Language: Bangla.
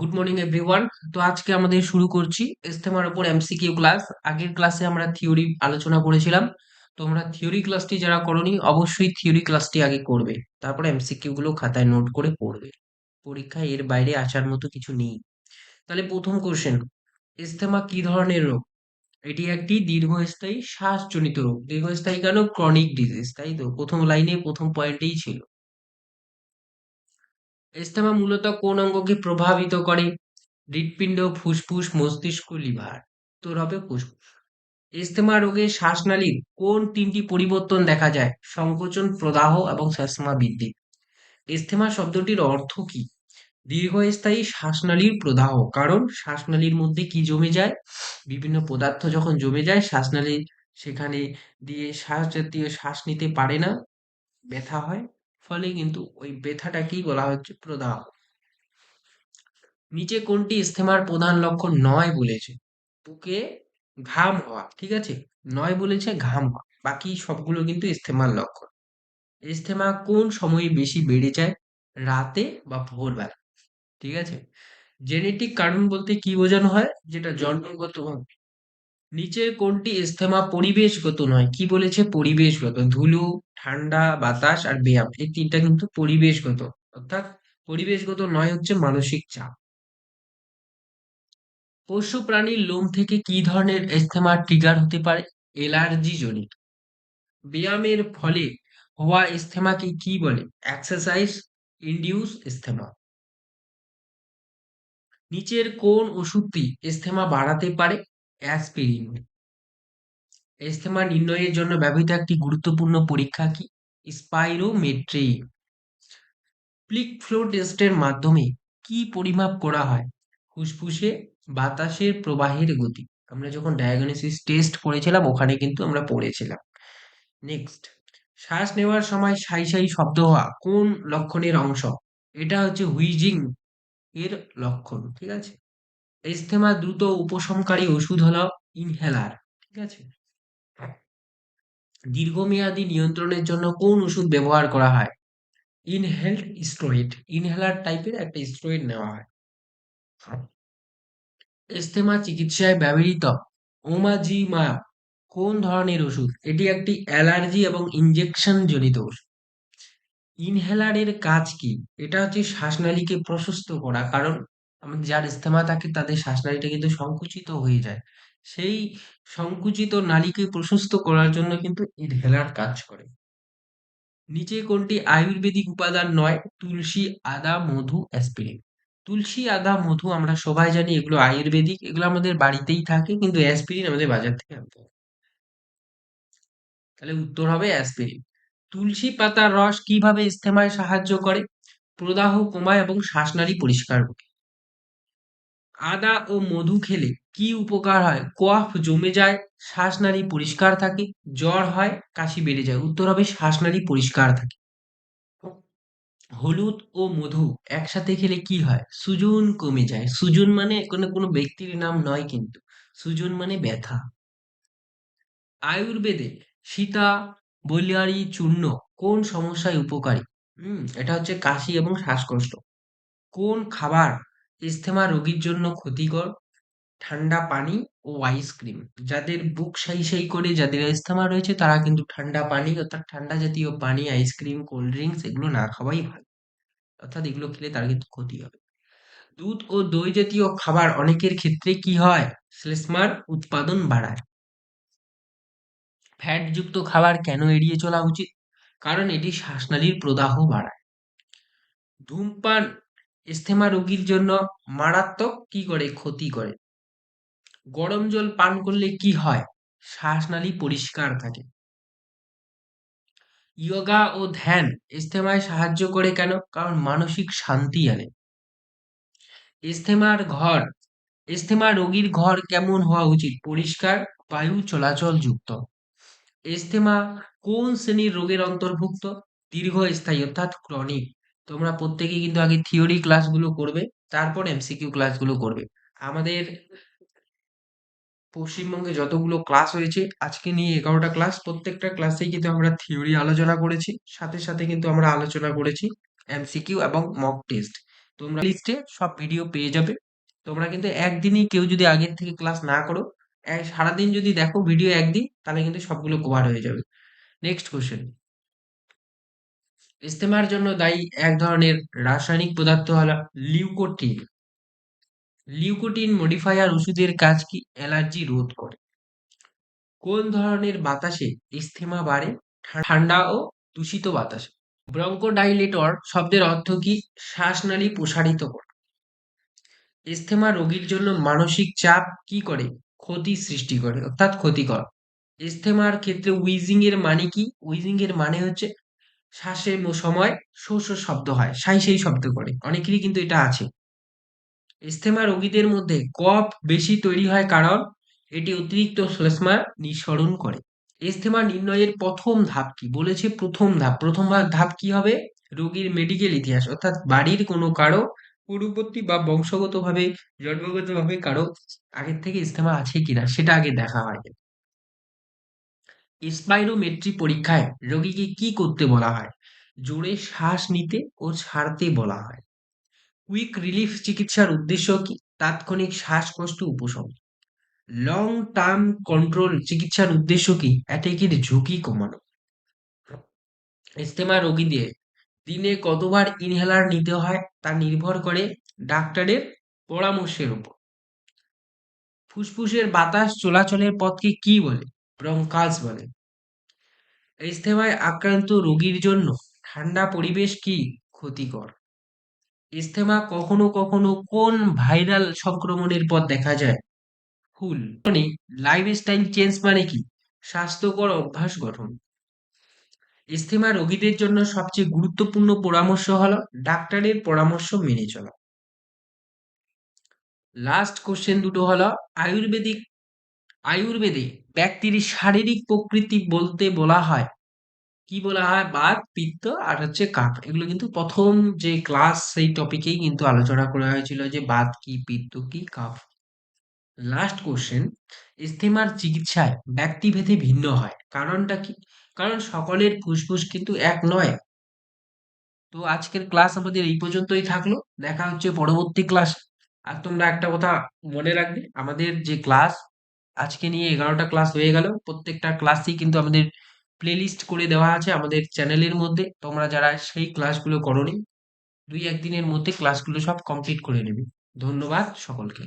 গুড মর্নিং এভরিওয়ান তো আজকে আমাদের শুরু করছি ইস্তেমার উপর এমসিকিউ ক্লাস আগের ক্লাসে আমরা থিওরি আলোচনা করেছিলাম। তোমরা থিওরি ক্লাসটি যারা করনি, অবশ্যই থিওরি ক্লাসটি আগে করবে। তারপরে এমসিকিউ গুলো খাতায় নোট করে পড়বে। পরীক্ষায় এর বাইরে আসার মতো কিছু নেই। তাহলে প্রথম কোশ্চেন ইস্তেমা কি ধরনের রোগ? এটি একটি দীর্ঘস্থায়ী শ্বাসজনিত রোগ। দীর্ঘস্থায়ী কেন? ক্রনিক ডিজিজ তাই তো? প্রথম লাইনে প্রথম পয়েন্টেই ছিল। ইস্তেমা মূলত কোন অঙ্গকে প্রভাবিত করে? হৃৎপিণ্ড, ফুসফুস, মস্তিষ্ক, লিভার। তোর হবে ফুসফুস। ইস্তেমা রোগে শ্বাসনালীর কোন তিনটি পরিবর্তন দেখা যায়? সংকোচন, প্রদাহ এবং শ্বাসমা বৃদ্ধি। ইস্তেমা শব্দটির অর্থ কি? দীর্ঘস্থায়ী শ্বাসনালীর প্রদাহ। কারণ শ্বাসনালীর মধ্যে কি জমে যায়? বিভিন্ন পদার্থ যখন জমে যায়, শ্বাসনালী সেখানে দিয়ে শ্বাস জাতীয় শ্বাস নিতে পারে না। ব্যথা হয়। ফলে কিন্তু ওই ব্যথাটাকেই বলা হচ্ছে প্রদাহ। নিচে কোনটি ইস্তেমার প্রধান লক্ষণ? নয় বলেছে। বুকে ঘাম হওয়া, ঠিক আছে? নয় বলেছে ঘাম হওয়া। বাকি সবগুলো কিন্তু ইস্তেমার লক্ষণ। ইস্তেমা কোন সময়ে বেশি বেড়ে যায়? রাতে বা ভোরবেলা, ঠিক আছে? জেনেটিক কারণ বলতে কি বোঝানো হয়? যেটা জন্মগত নিচের কোনটি ইস্তেমা পরিবেশগত নয়? কি বলেছে? পরিবেশগত। ধুলো, ঠান্ডা, বাতাস আর ব্যায়াম। এই তিনটা কিন্তু পরিবেশগত। অর্থাৎ পরিবেশগত নয় হচ্ছে মানসিক চাপ। পশু প্রাণীর লোম থেকে কি ধরনের ইস্তেমা ট্রিগার হতে পারে? এলার্জি জনিত। ব্যায়ামের ফলে হওয়া ইস্তেমাকে কি বলে? এক্সারসাইজ ইন্ডিউস ইস্তেমা নিচের কোন ওষুধটি ইস্তেমা বাড়াতে পারে? অ্যাসপিরিন ইস্তেমা নির্ণয়ের জন্য ব্যবহৃত একটি গুরুত্বপূর্ণ পরীক্ষা কি? স্পাইরোমেট্রি প্লিক ফ্লো টেস্টের মাধ্যমে কি পরিমাপ করা হয়? ফুসফুসে, বাতাসের প্রবাহের গতি। আমরা যখন ডায়াগনোসিস টেস্ট করেছিলাম, ওখানে কিন্তু আমরা পড়েছিলাম। নেক্সট শ্বাস নেওয়ার সময় সাই সাই শব্দ হওয়া কোন লক্ষণের অংশ? এটা হচ্ছে হুইজিং এর লক্ষণ, ঠিক আছে? ইস্তেমা দ্রুত উপশমকারী ওষুধ হলো ইনহেলার, ঠিক আছে? দীর্ঘমেয়াদী নিয়ন্ত্রণের জন্য কোন ওষুধ ব্যবহার করা হয়? ইনহেলড স্টেরয়েড, ইনহেলার টাইপের একটা স্টেরয়েড নেওয়া হয়। ইস্তেমা চিকিৎসায় ব্যবহৃত ওমাজিমা, কোন ধরনের ওষুধ? এটি একটি অ্যালার্জি এবং ইনজেকশন জনিত ওষুধ। ইনহেলারের কাজ কি? এটা হচ্ছে শ্বাসনালীকে প্রশস্ত করা, কারণ আমাদের যার ইস্তেমা থাকে তাদের শ্বাসনালীটা কিন্তু সংকুচিত হয়ে যায়। সেই সংকুচিত নালীকে প্রশস্ত করার জন্য কিন্তু ইনহেলার কাজ করে। নিচে কোনটি? আয়ুর্বেদিক উপাদান নয়, তুলসী, আদা, মধু অ্যাসপিরিন তুলসী, আদা, মধু আমরা সবাই জানি এগুলো আয়ুর্বেদিক, এগুলো আমাদের বাড়িতেই থাকে কিন্তু অ্যাসপিরিন আমাদের বাজার থেকে আনতে হবে তাহলে উত্তর হবে অ্যাসপিরিন তুলসী পাতার রস কীভাবে ইস্তেমায় সাহায্য করে? প্রদাহ কমায় এবং শ্বাসনালী পরিষ্কার করে আদা ও মধু খেলে কি উপকার হয়? কফ জমে যায়, শ্বাসনালী পরিষ্কার থাকে, জ্বর হয়, কাশি বেড়ে যায়। উত্তর হবে শ্বাসনালী পরিষ্কার থাকে। হলুদ ও মধু একসাথে খেলে কি হয়? সুজন কমে যায়। সুজন মানে কোনো কোনো ব্যক্তির নাম নয় কিন্তু। সুজন মানে ব্যথা। আয়ুর্বেদে সীতা, বলিয়ারি, চূর্ণ কোন সমস্যায় উপকারী? হুম, এটা হচ্ছে কাশি এবং শ্বাসকষ্ট। কোন খাবার ইস্তেমা রোগীর জন্য ক্ষতিকর, ঠান্ডা পানি ও আইসক্রিম যাদের বুক সাই সাই করে যাদের ইস্তেমা রয়েছে, তারা কিন্তু ঠান্ডা পানি অর্থাৎ ঠান্ডা জাতীয় পানি আইসক্রিম কোল্ড ড্রিঙ্কস এগুলো না খাওয়াই ভালো। অর্থাৎ এগুলো খেলে তার কিন্তু ক্ষতি হবে। দুধ ও দই জাতীয় খাবার অনেকের ক্ষেত্রে কি হয়? শ্লেষ্মার উৎপাদন বাড়ায়। ফ্যাটযুক্ত খাবার কেন এড়িয়ে চলা উচিত? কারণ এটি শ্বাসনালীর প্রদাহ বাড়ায়। ধূমপান ইস্তেমা রোগীর জন্য মারাত্মক কি করে? ক্ষতি করে। গরম জল পান করলে কি হয়? শ্বাসনালী পরিষ্কার থাকে। ইয়োগা ও ধ্যান ইস্তেমায় সাহায্য করে কেন? কারণ মানসিক শান্তি আনে। ইস্তেমার ঘর, ইস্তেমা রোগীর ঘর কেমন হওয়া উচিত? পরিষ্কার, বায়ু চলাচল যুক্ত ইস্তেমা কোন শ্রেণির রোগের অন্তর্ভুক্ত? দীর্ঘস্থায়ী অর্থাৎ ক্রনিক তোমরা প্রত্যেকেই কিন্তু আগে থিওরি ক্লাসগুলো করবে, তারপর এমসিকিউ ক্লাসগুলো করবে। আমাদের পশ্চিমবঙ্গে যতগুলো ক্লাস হয়েছে, আজকে নিয়ে এগারোটা ক্লাস প্রত্যেকটা ক্লাসেই কিন্তু আমরা থিওরি আলোচনা করেছি, সাথে সাথে কিন্তু আমরা আলোচনা করেছি এমসিকিউ এবং মক টেস্ট তোমরা লিস্টে সব ভিডিও পেয়ে যাবে। তোমরা কিন্তু একদিনই কেউ যদি আগের থেকে ক্লাস না করো সারাদিন যদি দেখো ভিডিও একদিন, তাহলে কিন্তু সবগুলো কভার হয়ে যাবে। নেক্সট কোশ্চেন ইস্তেমার জন্য দায়ী এক ধরনের রাসায়নিক পদার্থ হলো লিউকোটিন। লিউকোটিন মডিফায়ার ওষুধের কাজ কি অ্যালার্জি রোধ করে? কোন ধরনের বাতাসে ইস্থেমা বাড়ে? ঠান্ডা ও দূষিত বাতাসে। ব্রঙ্কোডাইলেটর শব্দের অর্থ কি শ্বাসনালী প্রসারিত করে? ইস্থেমা রোগীর জন্য মানসিক চাপ কি করে? ক্ষতি সৃষ্টি করে, অর্থাৎ ক্ষতিকর। ইস্থেমার ক্ষেত্রে উইজিং এর মানে কি? উইজিং এর মানে হচ্ছে শ্বাসের সময় শো শো শব্দ হয়, সাই সেই শব্দ করে। অনেকেরই কিন্তু এটা আছে। ইস্থেমা রোগীদের মধ্যে কফ বেশি তৈরি হয় কারণ এটি অতিরিক্ত শ্লেষ্মা নিঃসরণ করে। ইস্থেমা নির্ণয়ের প্রথম ধাপ কি? বলেছে প্রথম ধাপ। প্রথম ধাপ কি হবে? রোগীর মেডিকেল ইতিহাস। অর্থাৎ বাড়ির কোনো কারও পূর্ববর্তী বা বংশগতভাবে, জন্মগতভাবে কারও আগের থেকে ইস্থেমা আছে কিনা, সেটা আগে দেখা হয়। স্পাইরোমেট্রি পরীক্ষায় রোগীকে কি করতে বলা হয়? জোরে শ্বাস নিতে ও ছাড়তে বলা হয়। কুইক রিলিফ চিকিৎসার উদ্দেশ্য কি? তাৎক্ষণিক শ্বাসকষ্ট উপশম। লং টার্ম কন্ট্রোল চিকিৎসার উদ্দেশ্য কি? অ্যাটেকের ঝুঁকি কমানো। ইস্তেমা রোগীদের দিনে কতবার ইনহেলার নিতে হয়? তা নির্ভর করে ডাক্তারের পরামর্শের উপর। ফুসফুসের বাতাস চলাচলের পথকে কি বলে? ব্রঙ্কালস বলে। ইস্তেমায় আক্রান্ত রোগীর জন্য ঠান্ডা পরিবেশ কি ক্ষতিকর? ইস্তেমা কখনো কখনো কোন ভাইরাল সংক্রমণের পথ দেখা যায়? ফুল। মানে লাইফস্টাইল চেঞ্জ মানে কি? স্বাস্থ্যকর অভ্যাস গঠন। ইস্তেমা রোগীদের জন্য সবচেয়ে গুরুত্বপূর্ণ পরামর্শ হলো ডাক্তারের পরামর্শ মেনে চলা। লাস্ট কোশ্চেন দুটো হলো আয়ুর্বেদিক আয়ুর্বেদে ব্যক্তির শারীরিক প্রকৃতি বলতে বলা হয়। কি বলা হয়? বাত পিত্ত আর হচ্ছে কাপ এগুলো কিন্তু প্রথম যে ক্লাস সেই টপিকেই কিন্তু আলোচনা করা হয়েছিল যে বাত কি, পিত্ত কি কাপ লাস্ট কোশ্চেন ইস্তেমার চিকিৎসায় ব্যক্তিভেদে ভিন্ন হয়। কারণটা কি? কারণ সকলের ফুসফুস কিন্তু এক নয়। তো আজকের ক্লাস আমাদের এই পর্যন্তই থাকল। দেখা হচ্ছে পরবর্তী ক্লাস। আর তোমরা একটা কথা মনে রাখবে, আমাদের যে ক্লাস আজকে নিয়ে এগারোটা ক্লাস হয়ে গেল। প্রত্যেকটা ক্লাসই কিন্তু আমাদের প্লেলিস্ট করে দেওয়া আছে আমাদের চ্যানেলের মধ্যে। তোমরা যারা সেই ক্লাসগুলো করো দুই একদিনের মধ্যে ক্লাসগুলো সব কমপ্লিট করে নেবে। ধন্যবাদ সকলকে।